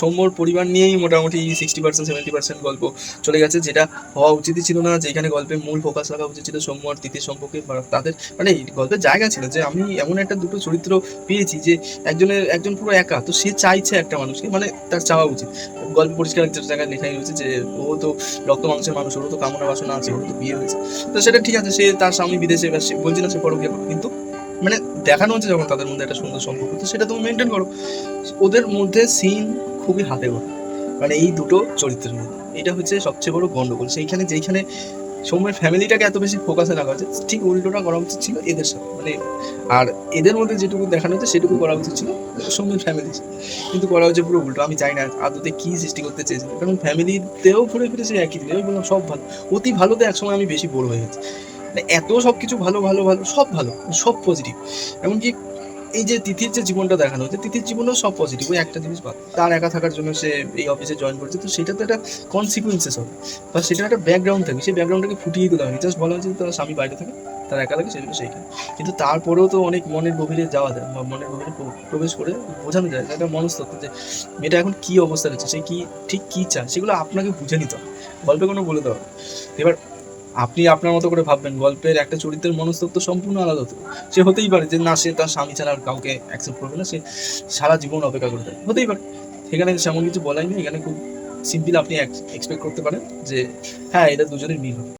সৌম্যর পরিবার নিয়েই মোটামুটি সিক্সটি পার্সেন্ট সেভেন্টি পার্সেন্ট গল্প চলে গেছে, যেটা হওয়া উচিতই ছিল না। যেখানে গল্পে মূল ফোকাস রাখা উচিত ছিল সৌম্য আর সম্পর্কে তাদের মানে গল্পের জায়গা ছিল যে আমি এমন একটা দুটো চরিত্র পেয়েছি যে একজনের, একজন পুরো একা, তো সে চাইছে একটা মানুষকে মানে তার চাওয়া উচিত। গল্প পরিষ্কার একটা জায়গায় লেখাই রয়েছে যে ও তো রক্ত মাংসের মানুষ, ওরও তো কামনা বাসনা আছে, ওরও তো বিয়ে হয়েছে। তো সেটা ঠিক আছে, সে তার স্বামী বিদেশে বলছি না সে পরকিয়া কিন্তু মানে দেখানো হচ্ছে যখন তাদের মধ্যে একটা সুন্দর সম্পর্ক, তো সেটা তুমি মেনটেন করো। ওদের মধ্যে সিন খুবই হাতে গোনা। মানে এই দুটো চরিত্রের মধ্যে। এটা হচ্ছে সবচেয়ে বড় গন্ডগোল। সেইখানে যেইখানে সৌম্যের ফ্যামিলিটাকে এত বেশি ফোকাসে রাখা হচ্ছে ঠিক উল্টোটা করা উচিত ছিল এদের সাথে। মানে আর এদের মধ্যে যেটুকু দেখানো হচ্ছে সেটুকু করা উচিত ছিল সৌম্যের ফ্যামিলি কিন্তু করা হচ্ছে পুরো উল্টো। আমি চাই না আদতে কী সৃষ্টি করতে চেয়েছিল কারণ ফ্যামিলিতেও ঘুরে ফিরে সে একই দিকে। বললাম সব ভালো। অতি ভালোতে একসময় আমি বেশি বড় হয়ে গেছি। মানে এত সব কিছু ভালো ভালো ভালো, সব ভালো, সব পজিটিভ এমনকি এই যে তিথির যে জীবনটা দেখানো হচ্ছে তিথির জীবনেও সব পজিটিভ ওই একটা জিনিস বাদ। তার একা থাকার জন্য সে এই অফিসে জয়েন করেছে, তো সেটা তো একটা কনসিকুয়েন্সেস হবে। বা সেটা একটা ব্যাকগ্রাউন্ড থাকে, সেই ব্যাকগ্রাউন্ডটাকে ফুটিয়ে তোলা হয়নি জাস্ট বলা হয়েছে তার স্বামী বাইরে থাকে, তার একা লাগে সেজন্য সেইখানে কিন্তু তারপরেও তো অনেক মনের গভীরে যাওয়া যায়, বা মনের গভীরে প্রবেশ করে বোঝানো যায়, একটা মনস্তত্ত্ব যে মেয়েটা এখন কী অবস্থা রয়েছে, সে কী ঠিক কী চায়, সেগুলো আপনাকে বুঝে নিতে হবে। গল্পে কোনো বলে দেওয়া এবার আপনি আপনার মতো করে ভাববেন, গল্পের একটা চরিত্রের মনস্তত্ব সম্পূর্ণ আলাদা তো। সে হতেই পারে যে না, সে তার স্বামী ছাড়া আর কাউকে অ্যাকসেপ্ট করবে না, সে সারা জীবন অপেক্ষা করে থাকবে হতেই পারে। সেখানে সেমন কিছু বলাই নেই, এখানে খুব সিম্পল আপনি এক্সপেক্ট করতে পারেন যে হ্যাঁ এটা দুজনের মিল হবে।